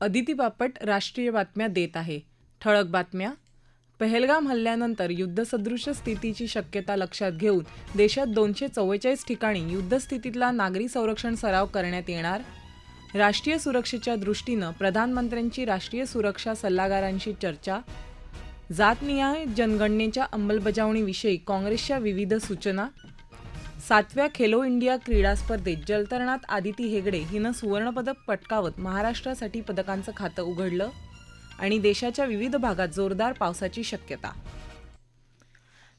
अदिती बापट राष्ट्रीय बातम्या देत आहे. ठळक बातम्या. पहलगाम हल्ल्यानंतर युद्धसदृश स्थितीची शक्यता लक्षात घेऊन देशात दोनशे चव्वेचाळीस ठिकाणी युद्धस्थितीतला नागरी संरक्षण सराव करण्यात येणार? राष्ट्रीय सुरक्षेच्या दृष्टीनं प्रधानमंत्र्यांची राष्ट्रीय सुरक्षा सल्लागारांशी चर्चा? जातनिहाय जनगणनेच्या अंमलबजावणीविषयी काँग्रेसच्या विविध सूचना? सातव्या खेलो इंडिया क्रीडा स्पर्धेत जलतरणात आदिती हेगडे हिनं सुवर्णपदक पटकावत महाराष्ट्रासाठी पदकांचं खातं उघडलं आणि देशाच्या विविध भागात जोरदार पावसाची शक्यता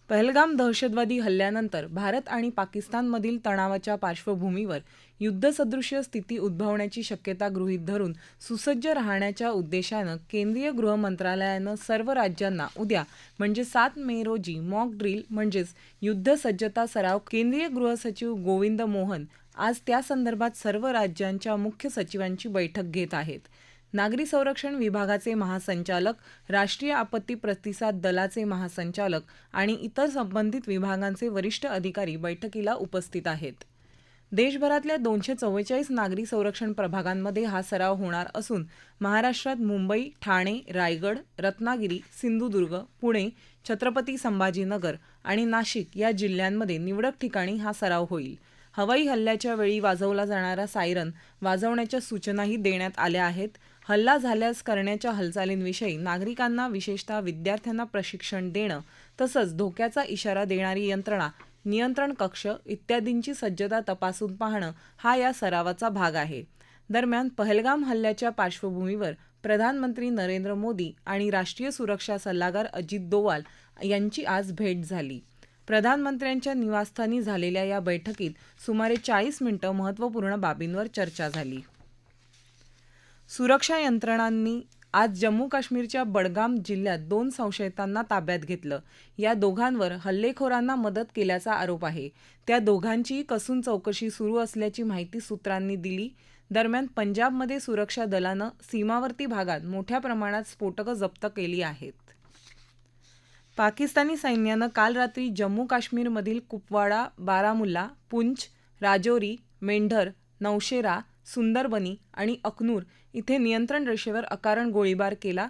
पहलगाम दहशतवादी हल्ल्यानंतर भारत आणि पाकिस्तानमधील तणावाच्या पार्श्वभूमीवर युद्धसदृश्य स्थिती उद्भवण्याची शक्यता गृहीत धरून सुसज्ज राहण्याच्या उद्देशानं केंद्रीय गृह मंत्रालयानं सर्व राज्यांना उद्या म्हणजे सात मे रोजी मॉक ड्रिल म्हणजेच युद्धसज्जता सराव केंद्रीय गृहसचिव गोविंद मोहन आज त्यासंदर्भात सर्व राज्यांच्या मुख्य सचिवांची बैठक घेत आहेत. नागरी संरक्षण विभागाचे महासंचालक राष्ट्रीय आपत्ती प्रतिसाद दलाचे महासंचालक आणि इतर संबंधित विभागांचे वरिष्ठ अधिकारी बैठकीला उपस्थित आहेत. देशभरातल्या दोनशे चव्वेचाळीस नागरी संरक्षण प्रभागांमध्ये हा सराव होणार असून महाराष्ट्रात मुंबई ठाणे रायगड रत्नागिरी सिंधुदुर्ग पुणे छत्रपती संभाजीनगर आणि नाशिक या जिल्ह्यांमध्ये निवडक ठिकाणी हा सराव होईल. हवाई हल्ल्याच्या वेळी वाजवला जाणारा सायरन वाजवण्याच्या सूचनाही देण्यात आल्या आहेत. हल्ला झाल्यास करण्याच्या हालचालींविषयी नागरिकांना विशेषतः विद्यार्थ्यांना प्रशिक्षण देणं तसंच धोक्याचा इशारा देणारी यंत्रणा नियंत्रण कक्ष इत्यादींची सज्जता तपासून पाहणं हा या सरावाचा भाग आहे. दरम्यान पहलगाम हल्ल्याच्या पार्श्वभूमीवर प्रधानमंत्री नरेंद्र मोदी आणि राष्ट्रीय सुरक्षा सल्लागार अजित दोवाल यांची आज भेट झाली. प्रधानमंत्र्यांच्या निवासस्थानी झालेल्या या बैठकीत सुमारे चाळीस मिनिटं महत्त्वपूर्ण बाबींवर चर्चा झाली. सुरक्षा यंत्रणांनी आज जम्मू काश्मीरच्या बडगाम जिल्ह्यात दोन संशयितांना ताब्यात घेतलं. या दोघांवर हल्लेखोरांना मदत केल्याचा आरोप आहे. त्या दोघांचीही कसून चौकशी सुरू असल्याची माहिती सूत्रांनी दिली. दरम्यान पंजाबमध्ये सुरक्षा दलानं सीमावर्ती भागात मोठ्या प्रमाणात स्फोटकं जप्त केली आहेत. पाकिस्तानी सैन्यानं काल रात्री जम्मू काश्मीरमधील कुपवाडा बारामुल्ला पुंछ राजौरी मेंढर नौशेरा सुंदरबनी आणि अखनूर इथे नियंत्रण रेषेवर अकारण गोळीबार केला.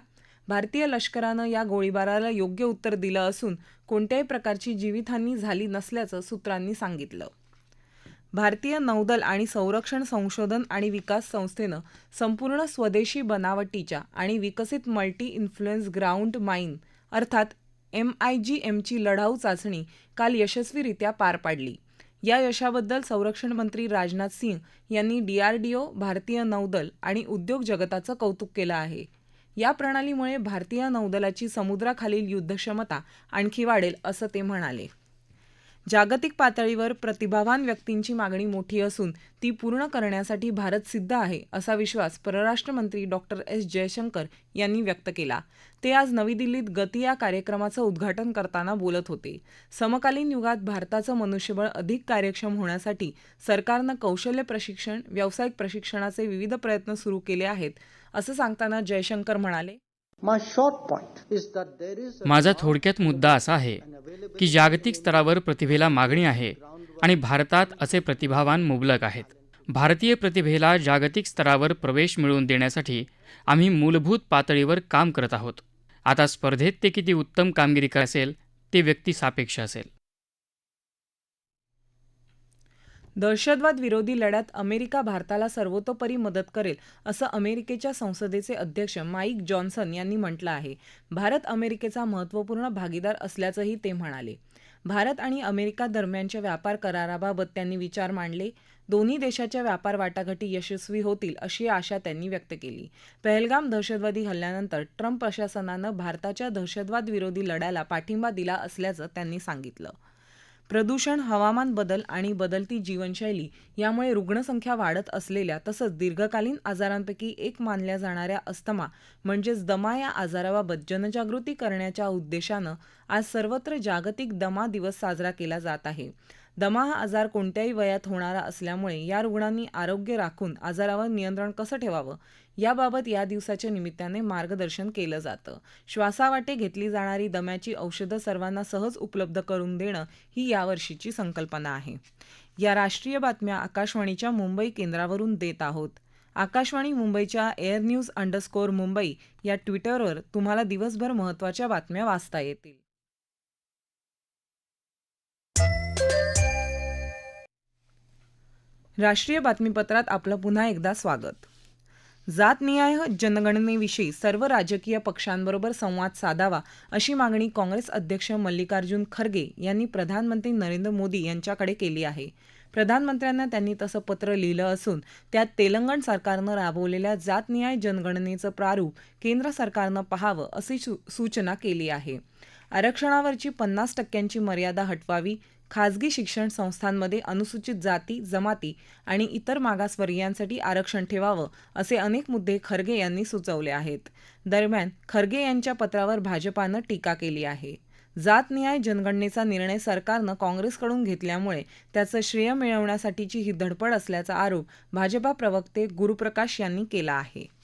भारतीय लष्करानं या गोळीबाराला योग्य उत्तर दिलं असून कोणत्याही प्रकारची जीवितहानी झाली नसल्याचं सूत्रांनी सांगितलं. भारतीय नौदल आणि संरक्षण संशोधन आणि विकास संस्थेनं संपूर्ण स्वदेशी बनावटीच्या आणि विकसित मल्टी इन्फ्लुएन्स ग्राउंड माइन अर्थात एम आय जी एमची लढाऊ चाचणी काल यशस्वीरित्या पार पाडली. या यशाबद्दल संरक्षण मंत्री राजनाथ सिंग यांनी डीआरडीओ भारतीय नौदल आणि उद्योग जगताचं कौतुक केलं आहे. या प्रणालीमुळे भारतीय नौदलाची समुद्राखालील युद्धक्षमता आणखी वाढेल असं ते म्हणाले. जागतिक पातळीवर प्रतिभावान व्यक्तींची मागणी मोठी असून ती पूर्ण करण्यासाठी भारत सिद्ध आहे असा विश्वास परराष्ट्र मंत्री डॉक्टर एस. जयशंकर यांनी व्यक्त केला. ते आज नवी दिल्लीत गती या कार्यक्रमाचं उद्घाटन करताना बोलत होते. समकालीन युगात भारताचं मनुष्यबळ अधिक कार्यक्षम होण्यासाठी सरकारनं कौशल्य प्रशिक्षण व्यावसायिक प्रशिक्षणाचे विविध प्रयत्न सुरू केले आहेत असं सांगताना जयशंकर म्हणाले. माझा थोडक्यात मुद्दा असा आहे की जागतिक स्तरावर प्रतिभेला मागणी आहे आणि भारतात असे प्रतिभावान मुबलक आहेत. भारतीय प्रतिभेला जागतिक स्तरावर प्रवेश मिळवून देण्यासाठी आम्ही मूलभूत पातळीवर काम करत आहोत. आता स्पर्धेत ते किती उत्तम कामगिरी करत असेल ते व्यक्तिसापेक्ष असेल. दहशतवाद विरोधी लढ्यात अमेरिका भारताला सर्वतोपरी मदत करेल असं अमेरिकेच्या संसदेचे अध्यक्ष माईक जॉन्सन यांनी म्हटलं आहे. भारत अमेरिकेचा महत्त्वपूर्ण भागीदार असल्याचंही ते म्हणाले. भारत आणि अमेरिका दरम्यानच्या व्यापार कराराबाबत त्यांनी विचार मांडले. दोन्ही देशाच्या व्यापार वाटाघाटी यशस्वी होतील अशी आशा त्यांनी व्यक्त केली. पहलगाम दहशतवादी हल्ल्यानंतर ट्रम्प प्रशासनानं भारताच्या दहशतवाद विरोधी लढ्याला पाठिंबा दिला असल्याचं त्यांनी सांगितलं. प्रदूषण हवामान बदल आणि बदलती जीवनशैली यामुळे रुग्णसंख्या वाढत असलेल्या तसंच दीर्घकालीन आजारांपैकी एक मानल्या जाणाऱ्या अस्थमा म्हणजेच दमा या आजाराबाबत जनजागृती करण्याच्या उद्देशानं आज सर्वत्र जागतिक दमा दिवस साजरा केला जात आहे. दमा हा आजार कोणत्याही वयात होणारा असल्यामुळे या रुग्णांनी आरोग्य राखून आजारावर नियंत्रण कसं ठेवावं? याबाबत या दिवसाच्या निमित्ताने मार्गदर्शन केलं जातं. श्वासावाटे घेतली जाणारी दम्याची औषधं सर्वांना सहज उपलब्ध करून देणं ही यावर्षीची संकल्पना आहे. या राष्ट्रीय बातम्या आकाशवाणीच्या मुंबई केंद्रावरून देत आहोत. आकाशवाणी मुंबईच्या एअर न्यूज अंडरस्कोअर मुंबई या ट्विटरवर तुम्हाला दिवसभर महत्त्वाच्या बातम्या वाचता येतील. राष्ट्रीय बातमीपत्रात आपलं पुन्हा एकदा स्वागत. जातनिहाय जनगणनेविषयी सर्व राजकीय पक्षांबरोबर संवाद साधावा अशी मागणी काँग्रेस अध्यक्ष मल्लिकार्जुन खरगे यांनी प्रधानमंत्री नरेंद्र मोदी यांच्याकडे केली आहे. प्रधानमंत्र्यांना त्यांनी तसं पत्र लिहिलं असून त्यात तेलंगण सरकारनं राबवलेल्या जातनिहाय जनगणनेचं प्रारूप केंद्र सरकारनं पाहावं अशी सूचना केली आहे. आरक्षणावरची पन्नास टक्क्यांची मर्यादा हटवावी खाजगी शिक्षण संस्थांमध्ये अनुसूचित जाती जमाती आणि इतर मागासवर्गीयांसाठी आरक्षण ठेवावं असे अनेक मुद्दे खरगे यांनी सुचवले आहेत. दरम्यान खरगे यांच्या पत्रावर भाजपानं टीका केली आहे. जातनिहाय जनगणनेचा निर्णय सरकारनं काँग्रेसकडून घेतल्यामुळे त्याचं श्रेय मिळवण्यासाठीची ही धडपड असल्याचा आरोप भाजपा प्रवक्ते गुरुप्रकाश यांनी केला आहे.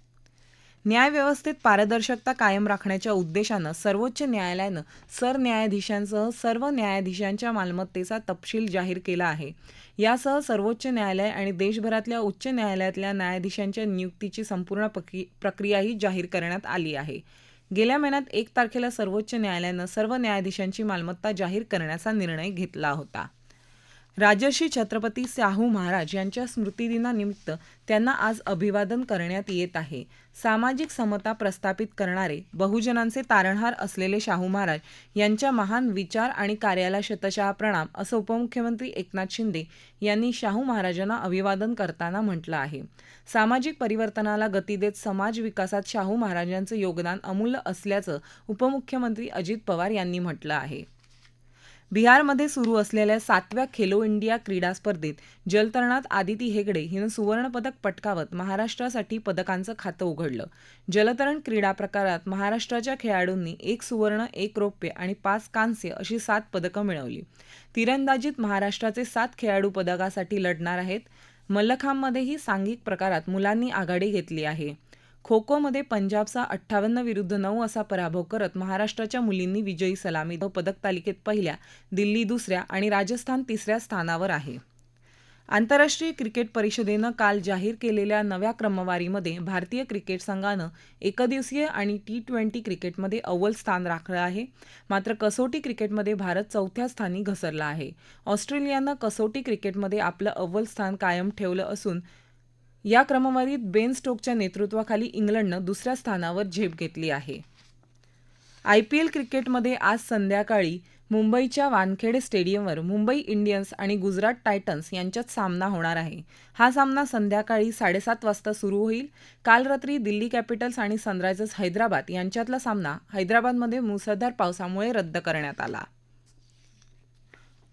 न्यायव्यवस्थेत पारदर्शकता कायम राखण्याच्या उद्देशानं सर्वोच्च न्यायालयानं सरन्यायाधीशांसह सर्व न्यायाधीशांच्या मालमत्तेचा तपशील जाहीर केला आहे. यासह सर्वोच्च न्यायालय आणि देशभरातल्या उच्च न्यायालयातल्या न्यायाधीशांच्या नियुक्तीची संपूर्ण प्रक्रियाही जाहीर करण्यात आली आहे. गेल्या महिन्यात एक तारखेला सर्वोच्च न्यायालयानं सर्व न्यायाधीशांची मालमत्ता जाहीर करण्याचा निर्णय घेतला होता. राजर्षी छत्रपती शाहू महाराज यांच्या स्मृतिदिनानिमित्त त्यांना आज अभिवादन करण्यात येत आहे. सामाजिक समता प्रस्थापित करणारे बहुजनांचे तारणहार असलेले शाहू महाराज यांच्या महान विचार आणि कार्याला शतशः प्रणाम असं उपमुख्यमंत्री एकनाथ शिंदे यांनी शाहू महाराजांना अभिवादन करताना म्हटलं आहे. सामाजिक परिवर्तनाला गती देत समाज विकासात शाहू महाराजांचं योगदान अमूल्य असल्याचं उपमुख्यमंत्री अजित पवार यांनी म्हटलं आहे. बिहारमध्ये सुरू असलेल्या सातव्या खेलो इंडिया क्रीडा स्पर्धेत जलतरणात आदिती हेगडे हिनं सुवर्णपदक पटकावत महाराष्ट्रासाठी पदकांचं खातं उघडलं. जलतरण क्रीडा प्रकारात महाराष्ट्राच्या खेळाडूंनी एक सुवर्ण एक रौप्य आणि पाच कांस्य अशी सात पदकं मिळवली. तिरंदाजीत महाराष्ट्राचे सात खेळाडू पदकासाठी लढणार आहेत. मल्लखांबमध्येही सांघिक प्रकारात मुलांनी आघाडी घेतली आहे. खो खोमध्ये पंजाबचा अठ्ठावन्न विरुद्ध नऊ असा पराभव करत महाराष्ट्राच्या मुलींनी विजयी सलामी पदक तालिकेत पहिल्या दिल्ली दुसऱ्या आणि राजस्थान तिसऱ्या स्थानावर आहे. आंतरराष्ट्रीय क्रिकेट परिषदेनं काल जाहीर केलेल्या नव्या क्रमवारीमध्ये भारतीय क्रिकेट संघानं एकदिवसीय आणि टी ट्वेंटी क्रिकेटमध्ये अव्वल स्थान राखलं आहे. मात्र कसोटी क्रिकेटमध्ये भारत चौथ्या स्थानी घसरला आहे. ऑस्ट्रेलियानं कसोटी क्रिकेटमध्ये आपलं अव्वल स्थान कायम ठेवलं असून या क्रमवारीत बेन स्टोकच्या नेतृत्वाखाली इंग्लंडनं दुसऱ्या स्थानावर झेप घेतली आहे. आयपीएल क्रिकेटमध्ये आज संध्याकाळी मुंबईच्या वानखेडे स्टेडियमवर मुंबई इंडियन्स आणि गुजरात टायटन्स यांच्यात सामना होणार आहे. हा सामना संध्याकाळी साडेसात वाजता सुरू होईल. काल रात्री दिल्ली कॅपिटल्स आणि सनरायझर्स हैदराबाद यांच्यातला सामना हैदराबादमध्ये मुसळधार पावसामुळे रद्द करण्यात आला.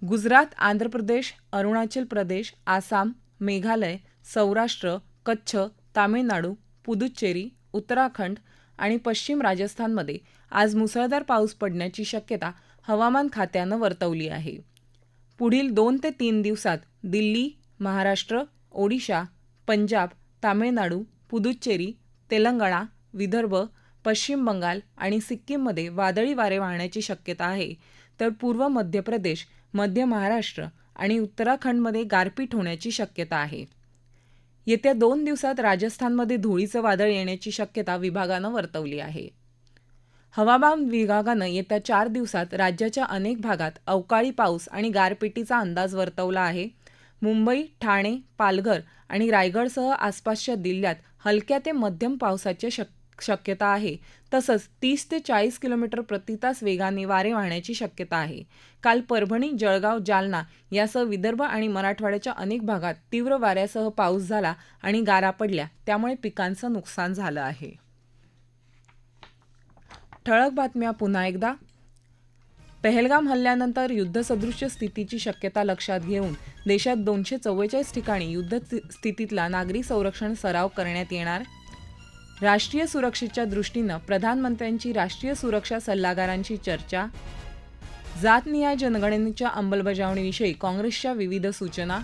गुजरात आंध्र प्रदेश अरुणाचल प्रदेश आसाम मेघालय सौराष्ट्र कच्छ तामिळनाडू पुदुच्चेरी उत्तराखंड आणि पश्चिम राजस्थानमध्ये आज मुसळधार पाऊस पडण्याची शक्यता हवामान खात्यानं वर्तवली आहे. पुढील दोन ते तीन दिवसात दिल्ली महाराष्ट्र ओडिशा पंजाब तामिळनाडू पुदुच्चेरी तेलंगणा विदर्भ पश्चिम बंगाल आणि सिक्कीममध्ये वादळी वारे वाहण्याची शक्यता आहे. तर पूर्व मध्य प्रदेश मध्य महाराष्ट्र आणि उत्तराखंडमध्ये गारपीट होण्याची शक्यता आहे. येत्या दोन दिवसात राजस्थानमध्ये धुळीचं वादळ येण्याची शक्यता विभागानं वर्तवली आहे. हवामान विभागानं येत्या चार दिवसात राज्याच्या अनेक भागात अवकाळी पाऊस आणि गारपिटीचा अंदाज वर्तवला आहे. मुंबई ठाणे पालघर आणि रायगडसह आसपासच्या जिल्ह्यात हलक्या ते मध्यम पावसाची शक्य शक्यता आहे. तसंच तीस ते चाळीस किलोमीटर प्रतितास वेगाने वारे वाहण्याची शक्यता आहे. काल परभणी जळगाव जालना यासह विदर्भ आणि मराठवाड्याच्या अनेक भागात तीव्र वाऱ्यासह पाऊस झाला आणि गारा पडल्या. त्यामुळे पिकांचं नुकसान झालं आहे. ठळक बातम्या पुन्हा एकदा. पहलगाम हल्ल्यानंतर युद्धसदृश्य स्थितीची शक्यता लक्षात घेऊन देशात दोनशे चव्वेचाळीस ठिकाणी युद्ध स्थितीतला नागरी संरक्षण सराव करण्यात येणार. राष्ट्रीय सुरक्षेच्या दृष्टीनं प्रधानमंत्र्यांची राष्ट्रीय सुरक्षा सल्लागारांची चर्चा जातनिहाय जनगणनेच्या अंमलबजावणीविषयी काँग्रेसच्या विविध सूचना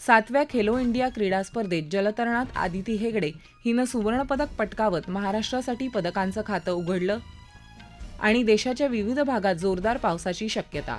सातव्या खेलो इंडिया क्रीडा स्पर्धेत जलतरणात आदिती हेगडे हिनं सुवर्णपदक पटकावत महाराष्ट्रासाठी पदकांचं खातं उघडलं आणि देशाच्या विविध भागात जोरदार पावसाची शक्यता